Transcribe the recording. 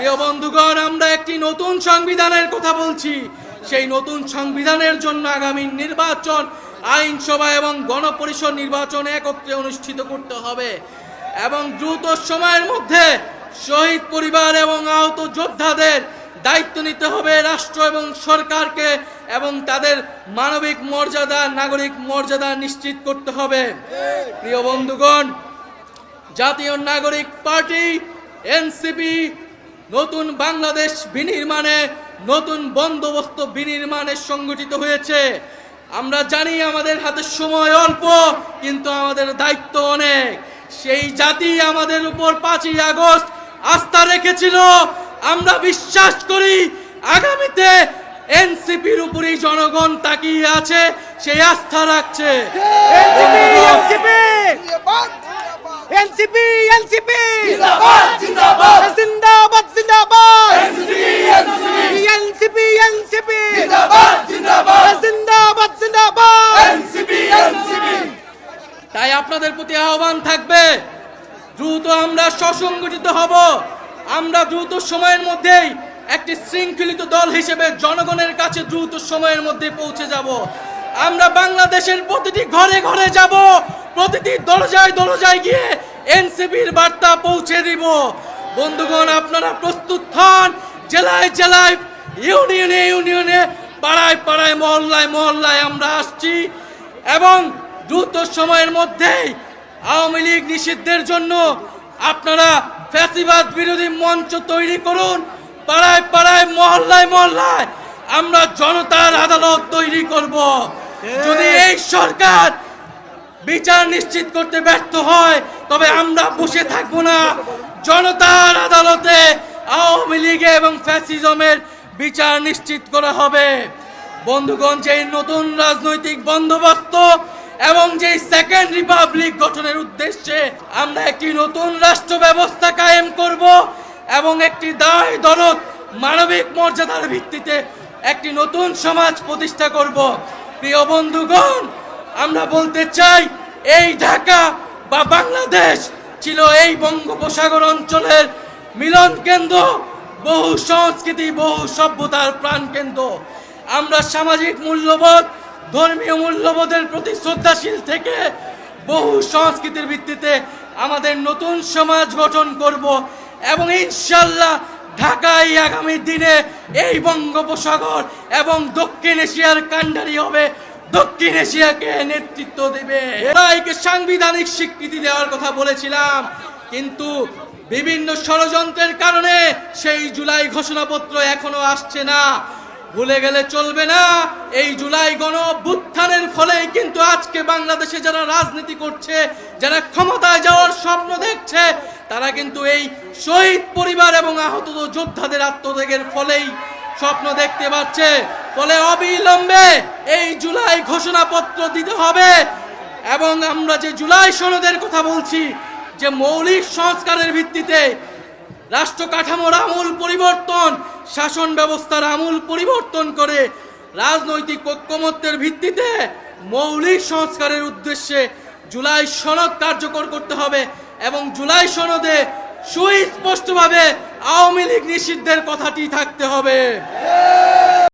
প্রিয় বন্ধুগণ, আমরা একটি নতুন সংবিধানের কথা বলছি। সেই নতুন সংবিধানের জন্য আগামী নির্বাচন, আইনসভা এবং গণপরিষদ নির্বাচন একত্রে অনুষ্ঠিত করতে হবে। এবং দ্রুত সময়ের মধ্যে শহীদ পরিবার এবং আহত যোদ্ধাদের দায়িত্ব নিতে হবে রাষ্ট্র এবং সরকারকে, এবং তাদের মানবিক মর্যাদা, নাগরিক মর্যাদা নিশ্চিত করতে হবে। প্রিয় বন্ধুগণ, জাতীয় নাগরিক পার্টি, এনসিপি নতুন বাংলাদেশ বিনির্মাণে নতুন বন্দোবস্ত বিনির্মাণে সংগঠিত হয়েছে। আমরা জানি আমাদের হাতে সময় অল্প কিন্তু আমাদের দায়িত্ব অনেক। সেই জাতি আমাদের উপর পাঁচই আগস্ট আস্থা রেখেছিল। আমরা বিশ্বাস করি আগামীতে এনসিপির উপরই জনগণ তাকিয়ে আছে সেই আস্থা রাখছে। এনসিপি এনসিপি! এনসিপি! আপনাদের প্রতি আহ্বান থাকবে। দ্রুত আমরা সসংগঠিত হব। আমরা দ্রুত সময়ের মধ্যেই একটি শৃঙ্খলিত দল হিসেবে জনগণের কাছে দ্রুত সময়ের মধ্যে পৌঁছে যাব। আমরা বাংলাদেশের প্রতিটি ঘরে ঘরে যাব। প্রতিটি দরজায় দরজায় গিয়ে এনসিপির বার্তা পৌঁছে দিব। বন্ধুগণ, আপনারা প্রস্তুত হন জেলায় জেলায়, ইউনিয়নে ইউনিয়নে, পাড়ায় পাড়ায়, মহল্লায় মহল্লায় আমরা আসছি। এবং দ্রুত সময়ের মধ্যেই আওয়ামী লীগ নিষিদ্ধের জন্য আপনারা ফ্যাসিবাদ বিরোধী মঞ্চ তৈরি করুন। পাড়ায় পাড়ায় মহল্লায় মহল্লায় আমরা জনতার আদালত তৈরি করব। যদি এই সরকার বিচার নিশ্চিত করতে ব্যর্থ হয় তবে আমরা বসে থাকব না। জনতার আদালতে আওয়ামী লীগে এবং ফ্যাসিজমের বিচার নিশ্চিত করা হবে। বন্ধুগণ যেই নতুন রাজনৈতিক বন্দোবস্ত এবং যেই সেকেন্ড রিপাবলিক গঠনের উদ্দেশ্যে আমরা একটি নতুন রাষ্ট্র ব্যবস্থা কায়েম করব এবং একটি দায় দরদ মানবিক মর্যাদার ভিত্তিতে একটি নতুন সমাজ প্রতিষ্ঠা করব। প্রিয় বন্ধুগণ, আমরা বলতে চাই, এই ঢাকা বা বাংলাদেশ ছিল এই বঙ্গোপসাগর অঞ্চলের মিলন কেন্দ্র, বহু সংস্কৃতি, বহু সভ্যতার প্রাণ কেন্দ্র আমরা সামাজিক মূল্যবোধ ধর্মীয় মূল্যবোধের প্রতি শ্রদ্ধাশীল থেকে বহু সংস্কৃতির ভিত্তিতে আমাদের নতুন সমাজ গঠন করব এবং ইনশাল্লাহ ঢাকায় আগামী দিনে এই বঙ্গোপসাগর এবং দক্ষিণ এশিয়ার কাণ্ডারি হবে। দক্ষিণ এশিয়াকে নেতৃত্ব দেবে। এরাইকে সাংবিধানিক স্বীকৃতি দেওয়ার কথা বলেছিলাম, কিন্তু বিভিন্ন ষড়যন্ত্রের কারণে সেই জুলাই ঘোষণাপত্র এখনও আসছে না। ভুলে গেলে চলবে না। এই জুলাই গণ অভ্যুত্থানের ফলেই কিন্তু আজকে বাংলাদেশে যারা রাজনীতি করছে, যারা ক্ষমতায় যাওয়ার স্বপ্ন দেখছে, তারা কিন্তু এই শহীদ পরিবার এবং আহত যোদ্ধাদের আত্মত্যাগের ফলেই স্বপ্ন দেখতে পাচ্ছে। ফলে অবিলম্বে এই জুলাই ঘোষণাপত্র দিতে হবে এবং আমরা যে জুলাই সনদের কথা বলছি, যে মৌলিক সংস্কারের ভিত্তিতে রাষ্ট্র কাঠামোর আমূল পরিবর্তন শাসন ব্যবস্থার আমূল পরিবর্তন করে রাজনৈতিক ঐক্যমত্যের ভিত্তিতে মৌলিক সংস্কারের উদ্দেশ্যে জুলাই সনদ কার্যকর করতে হবে এবং জুলাই সনদে সুস্পষ্টভাবে আওয়ামী লীগ নিষিদ্ধের কথাটি থাকতে হবে।